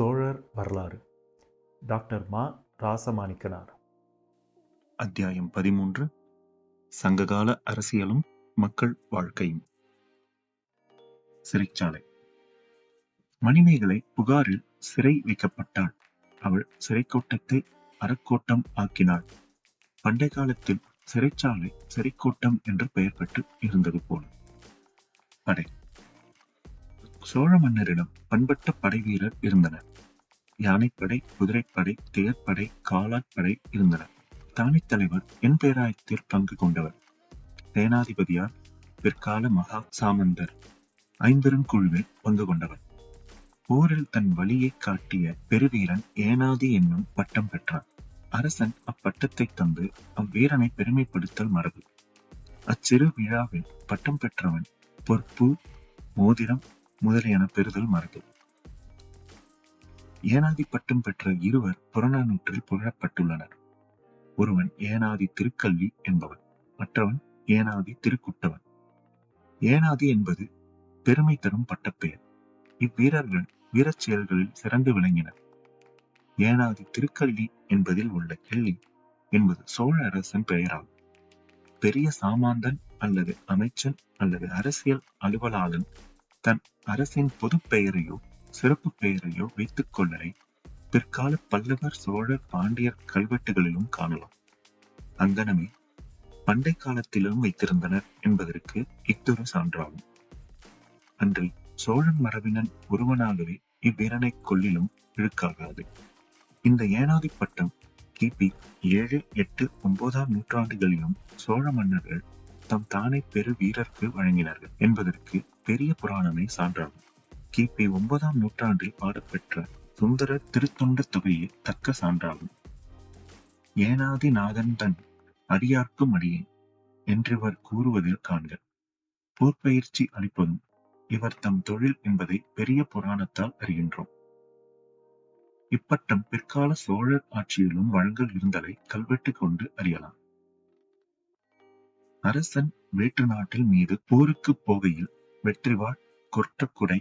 சோழர் வரலாறு. டாக்டர் மா ராசமாணிக்கனார். அத்தியாயம் பதிமூன்று. சங்ககால அரசியலும் மக்கள் வாழ்க்கையும். சிறைச்சாலை. மணிமேகலை புகாரில் சிறை வைக்கப்பட்டாள். அவள் சிறைக்கோட்டத்தை அறக்கோட்டம் ஆக்கினாள். பண்டை காலத்தில் சிறைச்சாலை சிறைக்கோட்டம் என்று பெயர் பெற்று இருந்தது போல. படை. சோழ மன்னரிடம் பண்பட்ட படை வீரர் இருந்தனர். யானைப்படை குதிரைப்படை தேர்ப்படை காலாட்படை இருந்தனர் தானித் தலைவர் என் பேராயத்தில் பங்கு கொண்டவர். சேனாதிபதியார் பிற்கால மகா சாமந்தர். ஐம்பெருங்குழுவில் பங்கு கொண்டவர். போரில் தன் வழியை காட்டிய பெருவீரன் ஏனாதி என்னும் பட்டம் பெற்றான். அரசன் அப்பட்டத்தை தந்து அவ்வீரனை பெருமைப்படுத்தல் மரபு. அச்சிறு விழாவில் பட்டம் பெற்றவன் பொற்பு மோதிரம் முதலியன பெறுதல் மரபு ஏனாதி பட்டம் பெற்ற இருவர் புறநானூற்றில் புகழப்பட்டுள்ளனர். ஒருவன் ஏனாதி திருக்கல்வி என்பவன் மற்றவன் ஏனாதி திருக்குட்டவன். ஏனாதி என்பது பெருமை தரும் பட்டப்பெயர். இவ்வீரர்கள் வீரச் செயல்களில் சிறந்து விளங்கினர். ஏனாதி திருக்கல்வி என்பதில் உள்ள கிள்ளி என்பது சோழ அரசன் பெயராகும். பெரிய சாமாந்தன் அல்லது அமைச்சன் அல்லது அரசியல் அலுவலாளன் தன் அரசின் பொது பெயரையோ சிறப்பு பெயரையோ வைத்துக் கொள்ளலை. பிற்கால பல்லவர் சோழர் பாண்டியர் கல்வெட்டுகளிலும் காணலாம். அங்கனமே பண்டை காலத்திலும் வைத்திருந்தனர் என்பதற்கு இத்தொரு சான்றாகும். அன்றி சோழன் மரபினன் ஒருவனாகவே இவ்வீரனை கொள்ளிலும் இழுக்காகாது. இந்த ஏனாதி பட்டம் கிபி ஏழு எட்டு ஒன்பதாம் நூற்றாண்டுகளிலும் சோழ மன்னர்கள் தம் தானே பெரு வீரருக்கு வழங்கினார்கள் என்பதற்கு பெரிய புராணமே சான்றாகும். கிபி ஒன்பதாம் நூற்றாண்டில் பாடப்பெற்ற சுந்தர திருத்தொண்ட தொகையே தக்க சான்றாகும். ஏனாதி நாதன் தன் அடியார்க்கும் அடியேன் என்றிவர் கூறுவதில் காண்க. போர்ப்பயிற்சி அளிப்பதும் இவர் தம் தொழில் என்பதை பெரிய புராணத்தால் அறிகின்றோம். இப்பட்டம் பிற்கால சோழர் ஆட்சியிலும் வழங்கல் இருந்தலை கல்வெட்டு கொண்டு அறியலாம். அரசன் வேற்று நாட்டில் மீது போருக்கு போகையில் வெற்றிவாள் கொற்றக்குடை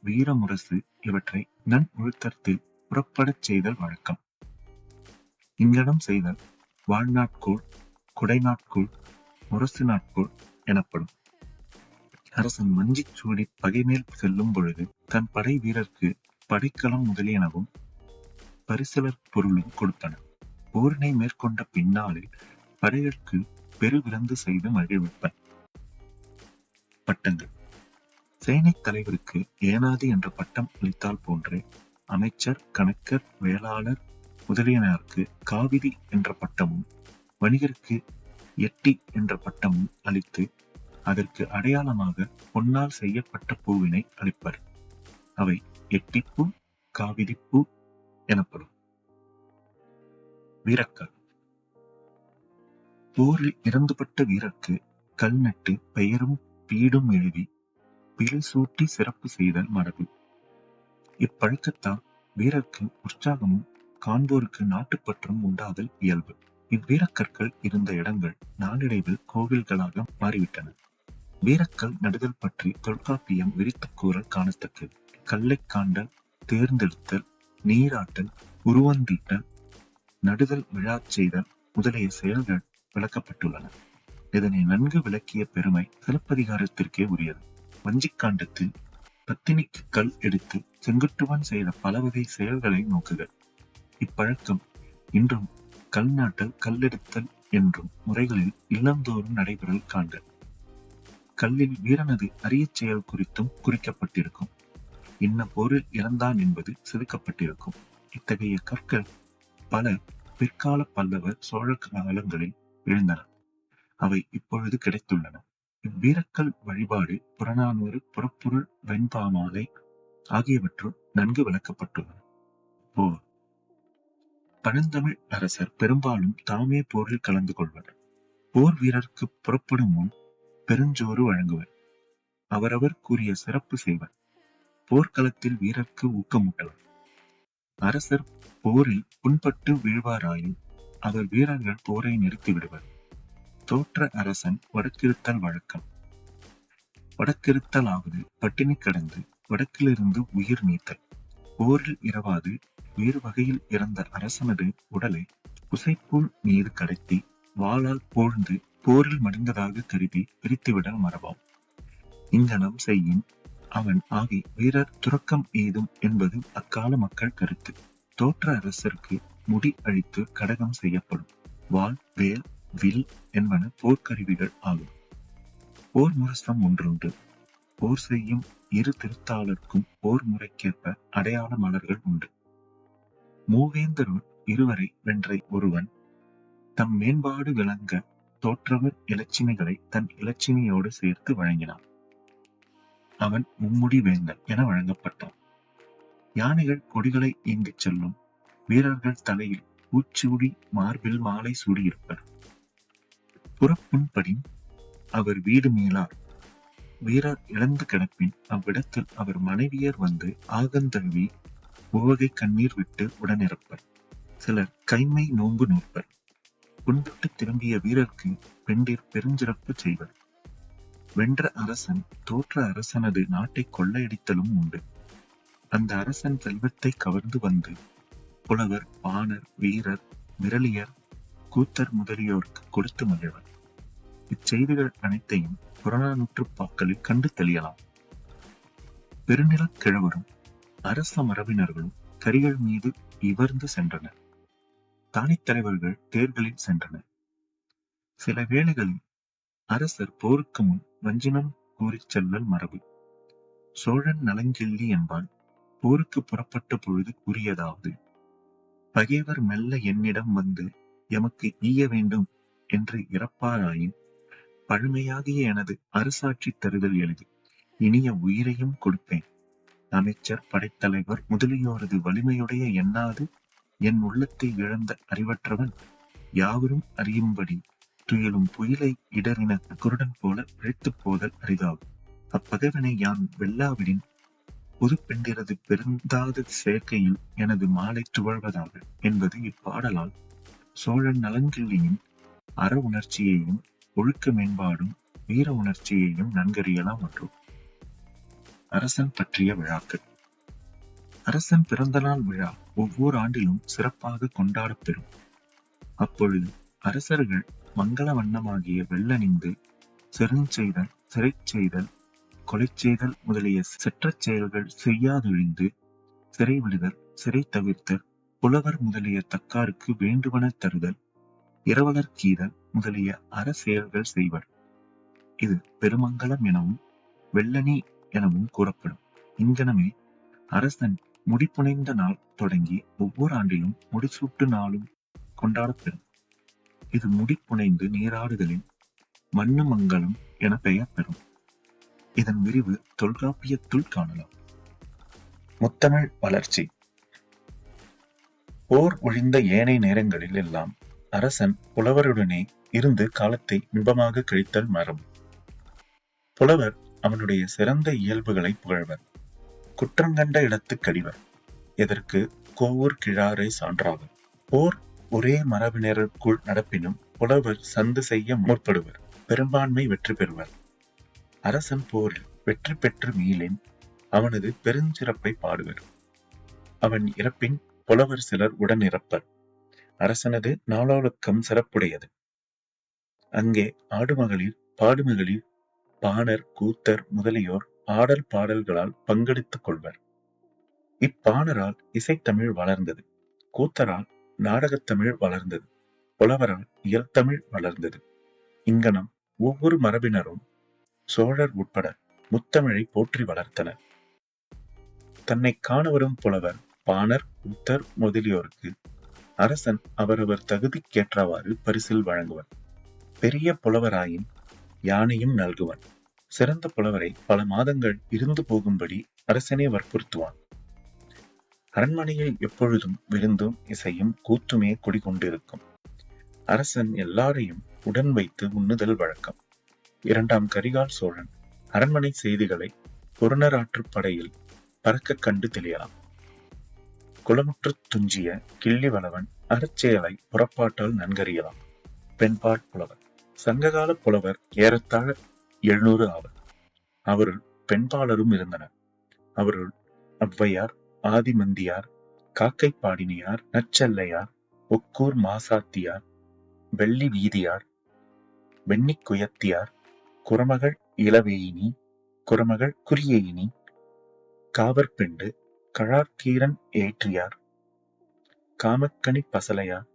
வீரமுரசு இவற்றை நன் ஒழுக்கத்தில் புறப்படச் செய்தல் வழக்கம். இங்கனம் செய்தல் வாழ்நாட்கோள் குடைநாட்கோள் முரசு நாட்கோள் எனப்படும். அரசன் மஞ்சிச் சூடி பகைமேல் செல்லும் பொழுது தன் படை வீரருக்கு படைக்கலம் முதலியனவும் பரிசலர் பொருளும் கொடுத்தனர் போரினை மேற்கொண்ட பின்னாளில் படைகளுக்கு பெருவிருந்து செய்து மகிழ்விப்பன். பட்டங்கள். சேனை தலைவருக்கு ஏனாதி என்ற பட்டம் அளித்தால் போன்றே அமைச்சர் கணக்கர் வேளாளர் முதலியனாருக்கு காவிரி என்ற பட்டமும் வணிகருக்கு எட்டி என்ற பட்டமும் அளித்து அதற்கு அடையாளமாக பொன்னால் செய்யப்பட்ட பூவினை அளிப்பர். அவை எட்டிப்பூ காவிரிப்பூ எனப்படும். வீரக்கல். போரில் இறந்துபட்ட வீரருக்கு கல் நட்டு பெயரும் பீடும் எழுதி பிழை சூட்டி சிறப்பு செய்தல் மரபு. இப்பழக்கத்தால் வீரர்க்கு உற்சாகமும் காண்போருக்கு நாட்டுப்பற்றும் உண்டாதல் இயல்பு. இவ்வீரக்கற்கள் இருந்த இடங்கள் நாளடைவில் கோவில்களாக மாறிவிட்டன. வீரக்கல் நடுதல் பற்றி தொல்காப்பியம் விரித்து கூறல் காணத்தக்கது. கல்லை காண்டல் தேர்ந்தெடுத்தல் நீராட்டல் உருவந்தீட்டல் நடுதல் விழா செய்தல் முதலிய செயல்கள் விளக்கப்பட்டுள்ளன. இதனை நன்கு விளக்கிய பெருமை சிலப்பதிகாரத்திற்கே உரியது. வஞ்சிக்காண்டத்தில் பத்தினிக்கு கல் எடுத்து செங்குட்டுவன் செய்த பல வகை செயல்களை நோக்குக. இப்பழக்கம் இன்றும் கல் நாட்டல் கல்லெடுத்தல் என்றும் முறைகளில் இல்லந்தோறும் நடைபெறல் காண்க. கல்லில் வீரனது அரிய செயல் குறித்தும் குறிக்கப்பட்டிருக்கும். இன்ன போரில் இறந்தான் என்பது செதுக்கப்பட்டிருக்கும். இத்தகைய கற்கள் பல பிற்கால பல்லவர் சோழ காலங்களில் எழுந்தன. அவை இப்பொழுது கிடைத்துள்ளன. இவ்வீரக்கல் வழிபாடு புறநானூறு புறப்பொருள் வெண்பாமாலை ஆகியவற்றுள் நன்கு விளக்கப்பட்டுள்ளன போர் பழந்தமிழ் அரசர் பெரும்பாலும் தாமே போரில் கலந்து கொள்வர். போர் வீரருக்கு புறப்படும் முன் பெருஞ்சோறு வழங்குவர். அவரவர் கூறிய சிறப்பு செய்வர். போர்க்களத்தில் வீரர்க்கு ஊக்கமூட்டவர். அரசர் போரில் புண்பட்டு வீழ்வாராயின் அவர் வீரர்கள் போரை நிறுத்திவிடுவர். தோற்ற அரசன் வடக்கிருத்தல் வழக்கம். வடக்கிருத்தலாவது பட்டினி கடந்து வடக்கிலிருந்து உயிர் நீத்தல். போரில் இரவாது வேறு வகையில் இறந்த அரசனது உடலை குசைப்பூல் மீது கடத்தி வாளால் போழ்ந்து போரில் மடிந்ததாக கருதி பிரித்துவிட மரபாம். இங்கனம் செய்யும் அவன் ஆகி வீரர் துறக்கம் ஏதும் என்பது அக்கால மக்கள் கருத்து. தோற்ற அரசருக்கு முடி அழித்து கடகம் செய்யப்படும். வாள் வேல் வில் என்பன போர்க்கருவிகள் ஆகும். போர் முரசம் ஒன்றுண்டு. போர் செய்யும் இரு திருத்தாளருக்கும் போர் முறைக்கேற்ப அடையாள மலர்கள் உண்டு. மூவேந்தருள் இருவரை வென்ற ஒருவன் தம் மேம்பாடு விளங்க தோற்றவர் இலச்சினைகளை தன் இலச்சினையோடு சேர்த்து வழங்கினான். அவன் மும்முடி வேந்தன் என வழங்கப்பட்டான். யானைகள் கொடிகளை இயங்கிச் செல்லும். வீரர்கள் தலையில் பூச்சூடி மார்பில் மாலை சூடியிருப்பர் புறப்புண்படி அவர் வீடு மீளார் வீரர் இழந்து கிடப்பின் அவ்விடத்தில் அவர் மனைவியர் வந்து ஆகந்தழுவி உவகை கண்ணீர் விட்டு உடனிருப்பர். சிலர் கைமை நோன்பு நூற்பர். புண்பட்டு திரும்பிய வீரர்க்கு பெண்டிர் பெருஞ்சிறப்பு செய்வர். வென்ற அரசன் தோற்ற அரசனது நாட்டை கொள்ளையடித்தலும் உண்டு. அந்த அரசன் செல்வத்தை கவர்ந்து வந்து புலவர் பாணர் வீரர் விரலியர் கூத்தர் முதலியோருக்கு கொடுத்து மகிழ்வர். இச்செய்திகள் அனைத்தையும் புறநானூற்று பாக்களில் கண்டு தெளியலாம். பெருநிலக் கிழவரும் அரச மரபினர்களும் கரிகள் மீது இவர்ந்து சென்றனர். தானித் தலைவர்கள் தேர்களில் சென்றனர். சில வேளைகளில் அரசர் போருக்கு முன் வஞ்சினம் கூறிச் செல்லல் மரபு. சோழன் நலங்கிள்ளி என்பான் போருக்கு புறப்பட்ட பொழுது கூறியதாவது பகைவர் மெல்ல என்னிடம் வந்து எமக்கு ஈய வேண்டும் என்று இறப்பாராயின் பழமையாகிய எனது அரசாட்சி தருதல் எளிது. இனிய உயிரையும் கொடுப்பேன். அமைச்சர் படைத்தலைவர் முதலியோரது வலிமையுடைய எண்ணாது என் உள்ளத்தை இழந்த அறிவற்றவன் யாவரும் அறியும்படி துயிலும் புயலை இடறின குருடன் போல பிழைத்துப் போதல் அரிதாகும். அப்பகவனை யான் வெல்லாவிடின் புது பெண்டிரது பெருந்தாது சேர்க்கையில் எனது மாலை துவழ்வதாக என்பது இப்பாடலால் சோழன் நலங்கிள்ளியின் அற உணர்ச்சியையும் ஒழுக்க மேம்பாடும் வீர உணர்ச்சியையும் நன்கறியலாம் மற்றும் அரசன் பற்றிய விழாக்கள். அரசன் பிறந்த நாள் விழா ஒவ்வொரு ஆண்டிலும் சிறப்பாக கொண்டாடப்பெறும் அப்பொழுது அரசர்கள் மங்கள வண்ணமாகிய வெள்ளணிந்து செருஞ்செய்தல் சிறை செய்தல் கொலை செய்தல் முதலிய செற்றச் செயல்கள் செய்யாதொழிந்து சிறை விடுதல் சிறை தவிர்த்தல் புலவர் முதலிய தக்காருக்கு வேண்டுவன தருதல் இரவலர் கீதல் முதலிய அற செயல்கள் செய்வர். இது பெருமங்கலம் எனவும் வெள்ளனி எனவும் கூறப்படும். இங்கனமே அரசன் முடிப்புனைந்த நாள் தொடங்கி ஒவ்வொரு ஆண்டிலும் முடிசூட்டு நாளும் கொண்டாடப்பெறும் இது முடிப்புனைந்து நீராடுதலின் மண்ணு மங்கலம் என பெயர் பெறும். இதன் விரிவு தொல்காப்பியத்துள் காணலாம். முத்தமிழ் வளர்ச்சி. போர் ஒழிந்த ஏனைய நேரங்களில் எல்லாம் அரசன் புலவருடனே இருந்து காலத்தை இன்பமாக கழித்தல் மரம். புலவர் அவனுடைய சிறந்த இயல்புகளை புகழ்வர். குற்றங்கண்ட இடத்து கடிவர். எதற்கு? கோவூர் கிழாரை சான்றாகும் போர் ஒரே மரபினருக்குள் நடப்பினும் புலவர் சந்து செய்ய முற்படுவர். பெரும்பான்மை வெற்றி பெறுவர். அரசன் போரில் வெற்றி பெற்று மீளின் அவனது பெருஞ்சிறப்பை பாடுவர். அவன் இறப்பின் புலவர் சிலர் உடன் இறப்பர் அரசனது நாளொழுக்கம் சிறப்புடையது. அங்கே ஆடுமகளிர் பாடுமகளிர் பாணர் கூத்தர் முதலியோர் ஆடல் பாடல்களால் பங்கெடுத்துக் கொள்வர். இப்பாணரால் இசைத்தமிழ் வளர்ந்தது. கூத்தரால் நாடகத்தமிழ் வளர்ந்தது. புலவரால் இயல்தமிழ் வளர்ந்தது. இங்கனம் ஒவ்வொரு மரபினரும் சோழர் உட்பட முத்தமிழை போற்றி வளர்த்தனர். தன்னை காண வரும் புலவர் பாணர் கூத்தர் முதலியோருக்கு அரசன் அவரவர் தகுதிக்கேற்றவாறு பரிசில் வழங்குவன் பெரிய புலவராயின் யானையும் நல்குவன். சிறந்த புலவரை பல மாதங்கள் இருந்து போகும்படி அரசனே வற்புறுத்துவான். அரண்மனையில் எப்பொழுதும் விருந்தும் இசையும் கூத்துமே குடிகொண்டிருக்கும். அரசன் எல்லாரையும் உடன் வைத்து உண்ணுதல் வழக்கம். இரண்டாம் கரிகால் சோழன் அரண்மனை செய்திகளை புறநராற்று படையில் பறக்க கண்டு தெளியலாம். குளமுற்று துஞ்சிய கிள்ளி வளவன் அறச்செயலை புறப்பாட்டால் நன்கறியலாம். பெண்பாட் புலவர். சங்ககால புலவர் ஏறத்தாழ எழுநூறு ஆவர். அவருள் பெண்பாளரும் இருந்தனர். அவருள் அவ்வையார் ஆதிமந்தியார் காக்கை பாடினியார் நச்செல்லையார் ஒக்கூர் மாசாத்தியார் வெள்ளி வீதியார் வெண்ணிக்குயத்தியார் குரமகள் இளவேயினி குரமகள் குறியேயினி காவற்பெண்டு கழார்கீரன் ஏற்றியார் காமக்கனி பசலையார்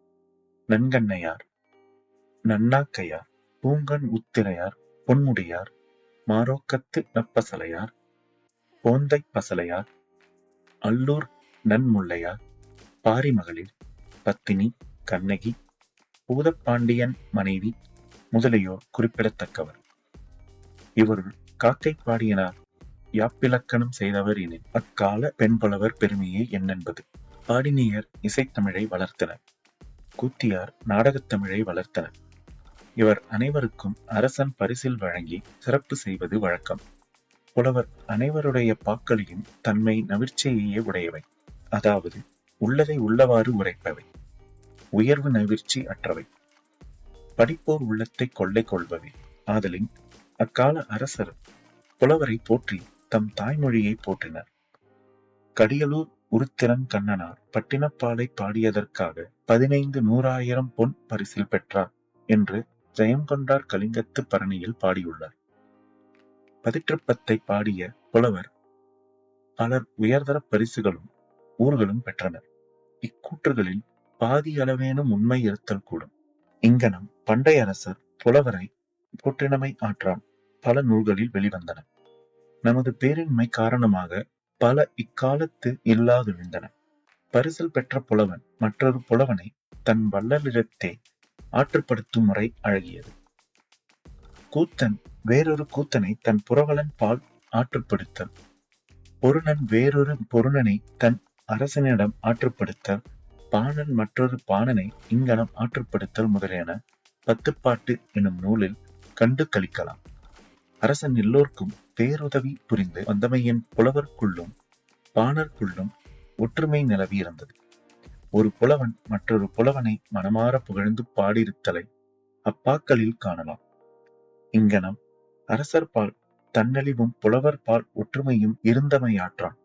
நன்கண்ணையார் நன்னாக்கையார் பூங்கண் உத்திரையார் பொன்முடியார் மாரோக்கத்து நப்பசலையார் போந்தை பசலையார் அல்லூர் நன்முள்ளையார் பாரிமகளிர் பத்தினி கண்ணகி பூதப்பாண்டியன் மனைவி முதலியோர் குறிப்பிடத்தக்கவர். இவருள் காக்கை பாடியனார் யாப்பிலக்கணம் செய்தவர் எனில் அக்கால பெண்புலவர் பெருமையை என்னென்பது. பாடினியர் இசைத்தமிழை வளர்த்தனர். கூத்தியார் நாடகத்தமிழை வளர்த்தனர். இவர் அனைவருக்கும் அரசன் பரிசில் வழங்கி சிறப்பு செய்வது வழக்கம். புலவர் அனைவருடைய பாக்களையும் தன்மை நவிர்ச்சியையே உடையவை. அதாவது உள்ளதை உள்ளவாறு உரைப்பவை. உயர்வு நவிர்ச்சி அற்றவை. படிப்போர் உள்ளத்தை கொள்ளை கொள்பவை. ஆதலின் அக்கால அரசர் புலவரை போற்றி தம் தாய்மொழியை போற்றினர். கடியலூர் உருத்திரன் கண்ணனார் பட்டினப்பாலை பாடியதற்காக பதினைந்து நூறாயிரம் பொன் பரிசில் பெற்றார் என்று ஜெயங்கொண்டார் கலிங்கத்து பரணியில் பாடியுள்ளார். பதிற்றுப்பத்தை பாடிய புலவர் பலர் உயர்தர பரிசுகளும் ஊர்களும் பெற்றனர். இக்கூற்றுகளில் பாதி அளவேனும் உண்மை இருத்தல் கூடும். இங்கனம் பண்டைய அரசர் புலவரை போற்றினமை ஆற்றான் பல நூல்களில் வெளிவந்தன. நமது பேரின்மை காரணமாக பல இக்காலத்து இல்லாதொழிந்தன பரிசில் பெற்ற புலவன் மற்றொரு புலவனை தன் வள்ளலிடத்தே ஆற்றுப்படுத்தும் முறை அழகியது. கூத்தன் வேறொரு கூத்தனை தன் புரவலன் பால் ஆற்றுப்படுத்தல். பொருணன் வேறொரு பொருணனை தன் அரசனிடம் ஆற்றுப்படுத்தல். பாணன் மற்றொரு பாணனை இங்கனம் ஆற்றுப்படுத்தல் முதலியன பத்துப்பாட்டு எனும் நூலில் கண்டு கழிக்கலாம். அரசன் எல்லோர்க்கும் பேருதவி புரிந்து வந்தமையின் புலவர்க்குள்ளும் பாணர்க்குள்ளும் ஒற்றுமை நிலவி இருந்தது. ஒரு புலவன் மற்றொரு புலவனை மனமாற புகழ்ந்து பாடியிருத்தலை அப்பாக்களில் காணலாம். இங்கனம் அரசர் பால் தன்னழிவும் புலவர் பால் ஒற்றுமையும் இருந்தமையாற்றான்.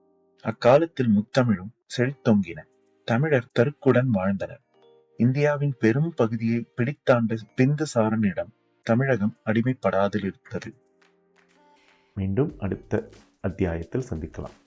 அக்காலத்தில் முத்தமிழும் செழித்தொங்கின தமிழர் தருக்குடன் வாழ்ந்தனர். இந்தியாவின் பெரும் பகுதியை பிடித்தாண்ட பிந்துசாரனிடம் தமிழகம் அடிமைப்படாதிருந்தது. மீண்டும் அடுத்த அத்தியாயத்தில் சந்திக்கலாம்.